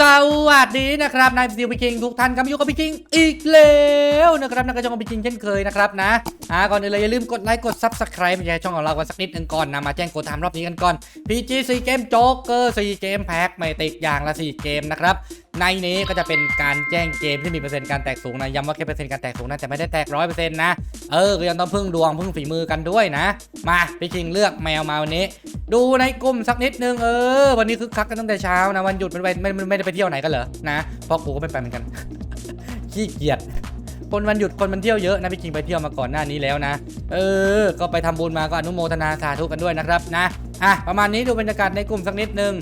สวัสดีนะครับนายซิวพี่คิงทุกท่านครับอยู่กับพี่คิงอีกแล้วนะครับนักกรจองกับพี่คิงเช่นเคยนะครับนะอ่าก่อนอื่นเลยอย่าลืมกดไลค์กด Subscribe มาแชร์ช่องของเรากันสักนิดหนึ่งก่อนนะมาแจ้งกดตามรอบนี้กันก่อน PG 4เกมโจ๊กเกอร์4เกมแพ็คไม่ติดอย่างละ 4 เกมนะครับ ในนี้ก็จะเป็นการแจ้งเกมที่มีเปอร์เซ็นต์การแตกสูงนะย้ำว่าแค่เปอร์เซ็นต์การแตกสูงนะแต่ไม่ได้แตกร้อยเปอร์เซ็นต์นะ เออก็ยังต้องพึ่งดวงพึ่งฝีมือกันด้วยนะ มาพี่คิงเลือกแมวมาวันนี้ ดูในกลุ่มสักนิดนึงเออ วันนี้คึกคักกันตั้งแต่เช้านะวันหยุดมันไปไม่ไม่ไม่ได้ไปเที่ยวไหนกันเหรอนะเพราะกูก็ไม่ไปเหมือนกันขี้เกียจคนวันหยุดคนมันเที่ยวเยอะนะพี่คิงไปเที่ยวมาก่อนหน้านี้แล้วนะ เออ ก็ไปทำบุญมาก็อนุโมทนาสาธุกันด้วยนะครับนะอะประมาณนี้ดูบรรยากาศในกลุ่มสักนิดนึง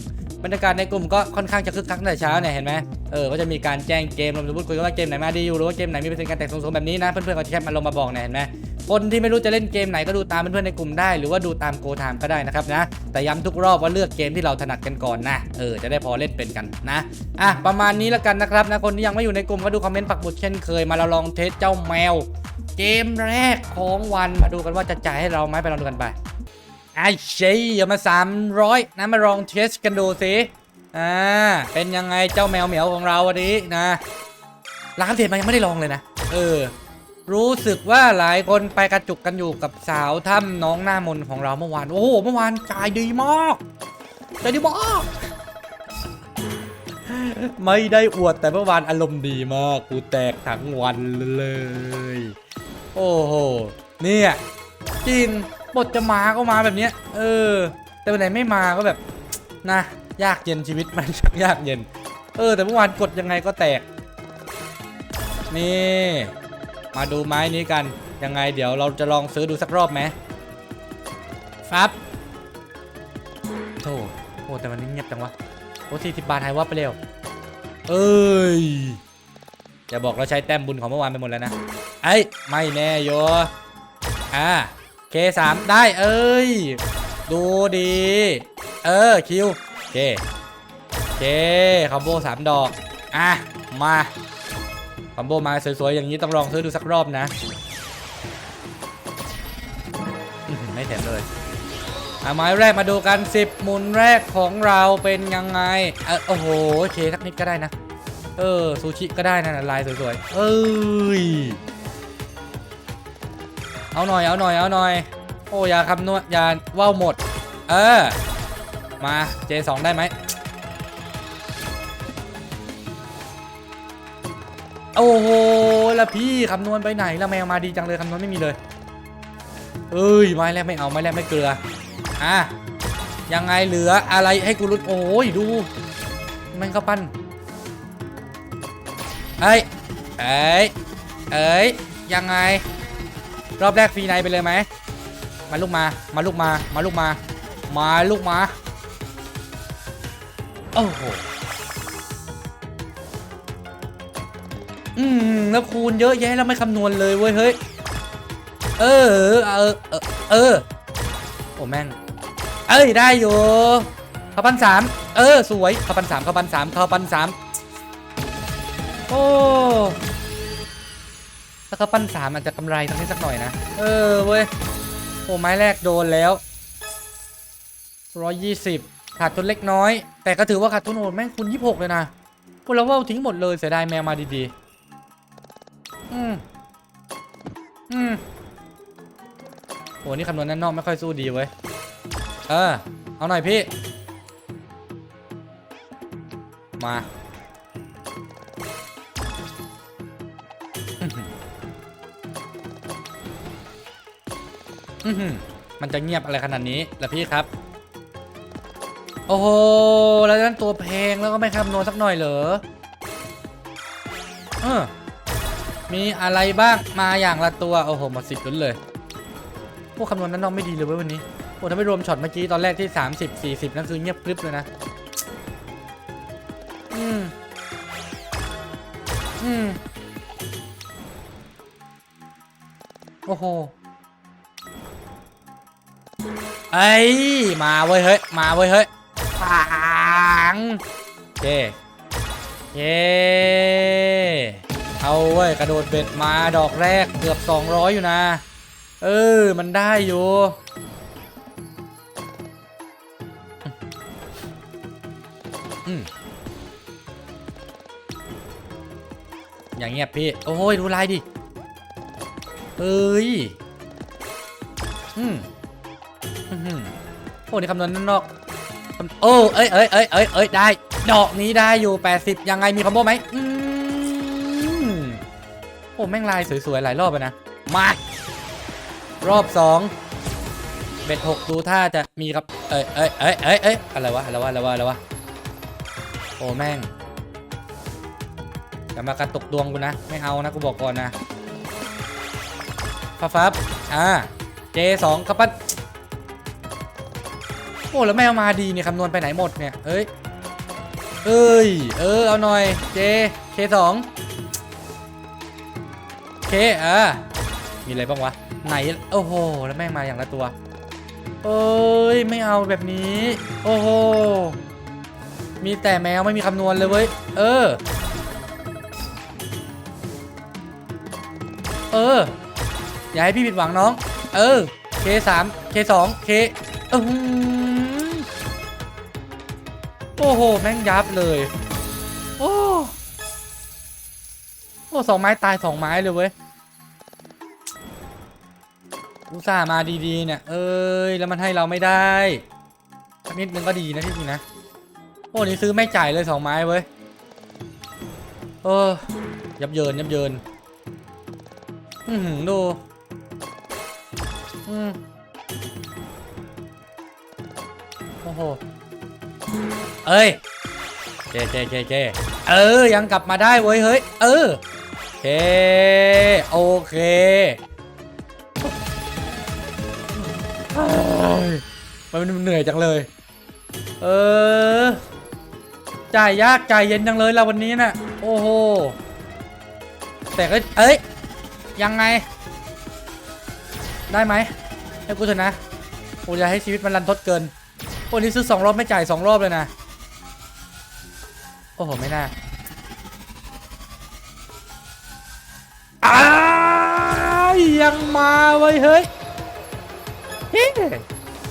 บรรยากาศในกลุ่มก็ค่อนข้างจะคึกคักตั้งแต่เช้าเนี่ยเห็นไหมเออก็จะมีการแจ้งเกมรวมถึงพูดคุยกันว่าเกมไหนมาดีอยู่หรือว่าเกมไหนมีเปอร์เซ็นต์การแตกสูงๆแบบนี้นะเพื่อนๆก็จะแคปมาลงมาบอกเนี่ยเห็นไหมคนที่ไม่รู้จะเล่นเกมไหนก็ดูตามเพื่อนๆในกลุ่มได้ หรือว่าดูตามโกทามก็ได้นะครับนะ แต่ย้ำทุกรอบว่าเลือกเกมที่เราถนัดกันก่อนนะเออจะได้พอเล่นเป็นกันนะอะประมาณนี้แล้วกันนะครับนะคนที่ยังไม่อยู่ในกลุ่มก็ดูคอมเมนต์ปักหมุดเช่นเคยมาเราลองเทสเจ้าแมว เกมแรกของวันมาดูกันว่าจะจ่ายให้เราไหมไปลองดูกันไป ไอ้เชี่ยมา 300 นะมาลองเทสกันดูสิอ่าเป็นยังไงเจ้าแมวเหมียวของเราวันนี้นะร้านเทรดมันยังไม่ได้ลองเลยนะ เออ รู้สึกว่าหลายคนไปกระจุกกันอยู่กับสาวถ้ำน้องหน้ามนของเราเมื่อวาน โอ้โห เมื่อวานจ่ายดีมากจ่ายดีมากไม่ได้อวดแต่เมื่อวานอารมณ์ดีมาก กูแตกทั้งวันเลย โอ้โห เนี่ยจริง บทจะมาก็มาแบบเนี้ย เออ แต่วันไหนไม่มาก็แบบนะยากเย็นชีวิตมันยากเย็น เออ แต่เมื่อวานกดยังไงก็แตก นี่ มาดูไม้นี้กัน ยังไงเดี๋ยวเราจะลองซื้อดูสักรอบไหมฟับโธ่โอ้แต่มันเงียบจังวะโอ้สี่สิบบาทหายวับไปเร็ว เอ้ยอย่าบอกเราใช้แต้มบุญของเมื่อวานไปหมดแล้วนะ ไอ้ยไม่แน่โยอ่า เคสามได้เอ้ย ดูดี เออ คิวเคเคคอมโบสามดอก อะ มาคอมโบมาสวยๆ อย่างนี้ต้องลองซื้อดูสักรอบนะ ไม่แถมเลยอะไม้แรกมาดูกัน 10หมุนแรกของเราเป็นยังไงเออโอ้โหโอเคสักนิดก็ได้นะ เออซูชิก็ได้นะลายสวยๆ เอ้ย เอาหน่อยเอาหน่อยเอาหน่อย โอ้ยาคำนวณยาว่าวหมด เออ มา J2 ได้ไหมโอ้โหแล้วพี่คำนวณไปไหนแล้วแมวมาดีจังเลยคำนวณไม่มีเลย เอ้ยไม้แรกไม่เอาไม้แรกไม่เกลืออะยังไงเหลืออะไรให้กูรุดโอ้ยดูมันเข้าปั้นเอ้ยเอ้ยเอ้ยยังไง รอบแรกฟรีไนไปเลยไหมมาลูกมา มาลูกมา มาลูกมา มาลูกมา โอ้โห อืม แล้วคูณเยอะแยะแล้วไม่คำนวณเลยเว้ย เฮ้ย เออ เออ เออ เออ โอ้แม่ง เอ้ย ได้อยู่ข้าวปันสาม เออ สวยข้าวปันสามข้าวปันสามข้าวปันสาม โอ้ ถ้าเขาปั้นสามอาจจะกำไรตรงนี้สักหน่อยนะ เออเว้ย โอ้ไม้แรกโดนแล้วร้อยยี่สิบขาดทุนเล็กน้อย แต่ก็ถือว่าขาดทุนโหดแม่งคูณยี่หกเลยนะพวกเราว่าทิ้งหมดเลยเสียดายแมวมาดีๆ อืม อืมโหนี่คำนวณนั้นนอกไม่ค่อยสู้ดีเว้ย เออ เอาหน่อยพี่ มา มันจะเงียบอะไรขนาดนี้ล่ะพี่ครับ โอ้โห แล้วนั่นตัวแพงแล้วก็ไม่คำนวณสักหน่อยเหรอเออมีอะไรบ้างมาอย่างละตัว โอ้โหหมดสิบลุ้นเลย พวกคำนวณนั้นน้องไม่ดีเลยเว้ยวันนี้โอ้ถ้าไม่รวมช็อตเมื่อกี้ตอนแรกที่ 30 40 นั่นคือเงียบกริบเลยนะ อืม อืม โอ้โห ไอ้ยมาเว้ยเฮ้ยมาเว้ยเฮ้ยปังเย่เย่เอาเว้ยกระโดดเบ็ดมาดอกแรกเกือบ 200 อยู่นะ เออ มันได้อยู่อย่างเงียบพี่ โอ้ยดูลายดิ เอ้ย อืม โอ้นี่คำนวณนั่นนอกโอ้เอ้ยเอ้ยเอ้ยเอ้ยเอ้ยได้ ดอกนี้ได้อยู่ 80 ยังไงมีคอมโบไหมอืมโอ้แม่งลายสวยๆ หลายรอบเลยนะ มา รอบสองเบ็ดหกดูท่าจะมีครับ เอ้ยเอ้ยเอ้ยเอ้ยเอ้ยอะไรวะ อะไรวะ อะไรวะ อะไรวะ โอ้แม่งอย่ามากระตกดวงกูนะ ไม่เอานะกูบอกก่อนนะฟ้าฟับอ่า J2 กระปั้น อ้แล้วไม่เอามาดีเนี่ยคำนวณไปไหนหมดเนี่ยเอ้ยเอ้ยเออเอาหน่อย J K2 K อ่ามีอะไรบ้างวะไหนโอ้โหแล้วแม่งมาอย่างละตัวเอ้ยไม่เอาแบบนี้ โอ้โหมีแต่แมวไม่มีคำนวณเลยเว้ยเออ เออ อย่าให้พี่ผิดหวังน้อง เออ K3 K2 K เคสออหือ โอ้โห แม่งยับเลย โอ้โอ้สองไม้ตายสองไม้เลยเว้ยอุตส่าห์มาดีๆ เนี่ย เอ้ย แล้วมันให้เราไม่ได้สักนิดนึงก็ดีนะที่จริงนะ โอ้นี่ซื้อไม่จ่ายเลยสองไม้เว้ย เออ ยับเยินยับเยิน อือหือดู อืมโอ้โห เอ้ยเจเจเจเจเออ ยังกลับมาได้เว้ย เฮ้ย เออเคโอเคมันเหนื่อยจังเลย เออ จ่ายยากจ่ายเย็นจังเลยเราวันนี้น่ะ โอ้โห แต่ก็ เอ้ย ยังไง ได้ไหมให้กูเถอะนะกูจะให้ชีวิตมันรันทดเกินวันนี้ซื้อสองรอบไม่จ่ายสองรอบเลยนะ โอ้โห ไม่น่าอ้ายังมาไว้เฮ้ย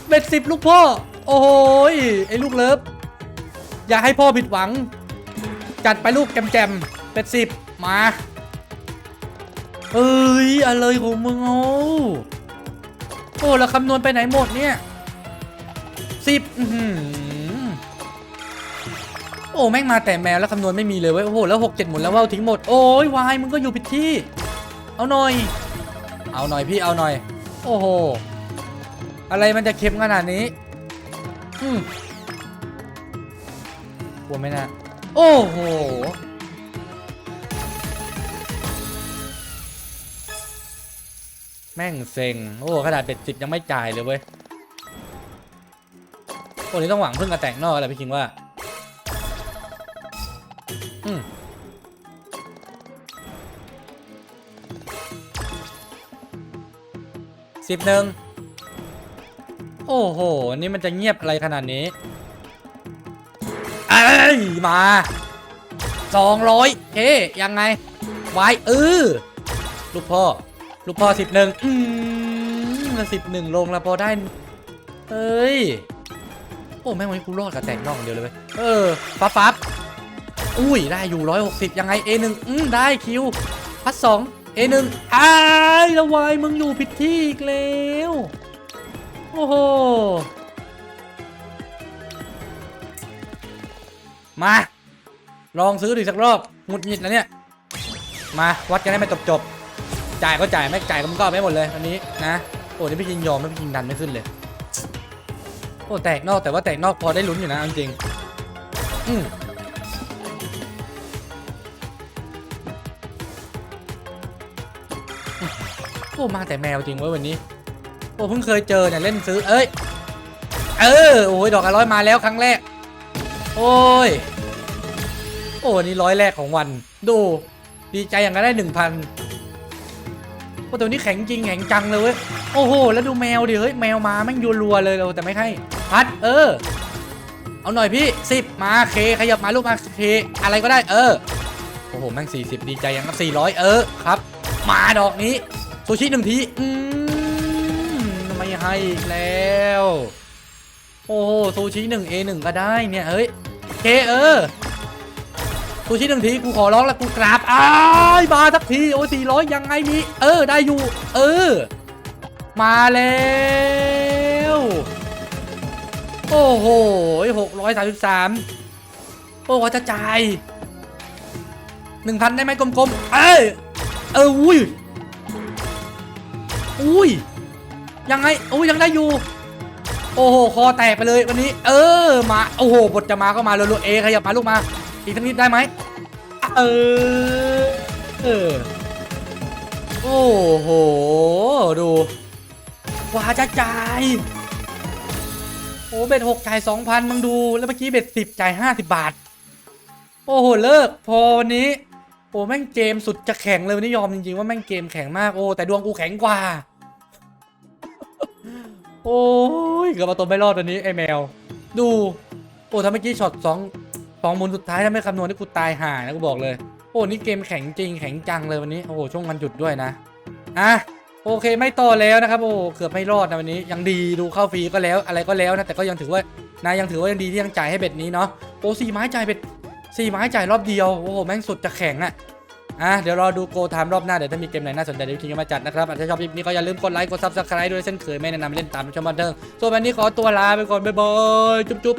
เบ็ดสิบลูกพ่อ โอ้โหยไอ้ลูกเลิฟ อย่าให้พ่อผิดหวัง จัดไปลูกแจมแจมเป็ดสิบมาเอ้ยอะไรของมึงโอ้โอ้แล้วคำนวณไปไหนหมดเนี่ยสิบอื้อ โอ้แม่งมาแต่แมวแล้วคำนวณไม่มีเลยเว้ยโอ้โหแล้วหกเจ็ดหมุนแล้วว่าวทิ้งหมดโอ้ยวายมึงก็อยู่ผิดที่ เอาหน่อย เอาหน่อยพี่เอาหน่อย โอ้โหอะไรมันจะเค็มขนาดนี้อืมกลัวไหมนะโอ้โหแม่งเซ็ง โอ้ขนาดเป็ดสิบยังไม่จ่ายเลยเว้ยโอ้นี่ต้องหวังพึ่งกระแตงนอกอะไรพี่คิงว่า สิบหนึ่ง โอ้โห นี่มันจะเงียบอะไรขนาดนี้เอ้ยมาสองร้อยเฮ้ยังไง ไวายเออลูกพ่อ ลูกพ่อสิบหนึ่งอืมสิบหนึ่งลงแล้วพอได้ เอ้ย โอ้ แม่งวันนี้กูรอดกับแตกนอกองเดียวเลยเว้ย เออฟับฟับ อุ้ยได้อยู่ร้อยหกสิบยังไง A หนึ่งอืมได้คิวพัดสอง A หนึ่งอ้ายล้วายมึงอยู่ผิดที่อีกแล้ว โอ้โห มา ลองซื้อดูอีสักรอบหงุดหงิดนะเนี่ย มาวัดกันให้มันจบจบจ่ายก็จ่ายไม่จ่ายก็มึงก็ไม่หมดเลยอันนี้นะ โอ้นี่พี่ยิงยอมแล้วพี่ยิงดันไม่ขึ้นเลย โอ้แตกนอกแต่ว่าแตกนอกพอได้ลุ้นอยู่นะจริงอืม โอ้มาแต่แมวจริงเว้ยวันนี้ โอ้เพิ่งเคยเจอเนี่ยเล่นซื้อ เอ้ย เออ โอ้ยดอกอร้อยมาแล้วครั้งแรก โอ้ย โอ้นี่ร้อยแรกของวัน ดู ดีใจอย่างนั้นได้หนึ่งพันโอ้ตัวนี้แข็งจริงแข็งจังเลยเว้ย โอ้โห แล้วดูแมวดิเฮ้ย แมวมาแม่งยัวรัวเลยเราแต่ไม่ให้ พัด เออ เอาหน่อยพี่สิบมาเคขยับมาลูกมาเคอะไรก็ได้ เออ โอ้โห แม่ง40ดีใจยังครับ400เออ ครับ มาดอกนี้ ซูชิหนึ่งทีอืมไม่ให้อีกแล้ว โอ้โหซูชิหนึ่ง A หนึ่งก็ได้เนี่ยเฮ้ยเคเออซูชิหนึ่งทีกูขอร้องแล้วกูกราบอ้ายมาสักทีโอ้สี่ร้อยยังไงนี่เออได้อยู่ เออ มาแล้วโอ้โหหกร้อยสามสิบสามโอ้ขอจะจ่ายหนึ่งพันได้ไหมกลมๆ เอ้ยเอออุ้ย อุ้ย ยังไงอุ้ยยังได้อยู่ โอ้โห คอแตกไปเลยวันนี้ เออ มา โอ้โห บทจะมาก็มาเร็วๆเอขยับมาลูกมา อีกสักนิดได้ไหม เออ เออ โอ้โห ดูกว่าจะจ่ายโอ้เบ็ดหกจ่ายสองพันมึงดู แล้วเมื่อกี้เบ็ดสิบจ่ายห้าสิบบาท โอ้โห เลิก พอวันนี้โอ้แม่งเกมสุดจะแข็งเลยวันนี้ยอมจริงๆว่าแม่งเกมแข็งมากโอ้แต่ดวงกูแข็งกว่า โอ้ยเกือบเอาตัวไม่รอดวันนี้ไอ้แมว ดู โอ้ถ้าเมื่อกี้ช็อตสองสองมุนสุดท้ายถ้าไม่คำนวณนี่กูตายห่านะกูบอกเลย โอ้นี่เกมแข็งจริงแข็งจังเลยวันนี้ โอ้โหช่วงวันหยุดด้วยนะ อะโอเคไม่ต่อแล้วนะครับ โอ้เกือบไม่รอดนะวันนี้ ยังดีดูเข้าฟรีก็แล้วอะไรก็แล้วนะแต่ก็ยังถือว่านะยังถือว่ายังดีที่ยังจ่ายให้เบ็ดนี้เนาะโอ้สี่ไม้จ่ายเบ็ดสี่ไม้จ่ายรอบเดียวโอ้โหแม่งสุดจะแข็งอะ อะเดี๋ยวรอดูโกไทม์รอบหน้า เดี๋ยวถ้ามีเกมไหนน่าสนใจเดี๋ยวจริงๆมาจัดนะครับถ้าชอบคลิปนี้ก็อย่าลืมกดไลค์กดซับสไครต์ด้วยเช่นเคยไม่แนะนำเล่นตามช่องบันเทิงส่วนวันนี้ขอตัวลาไปก่อนบ๊ายบายจุ๊บ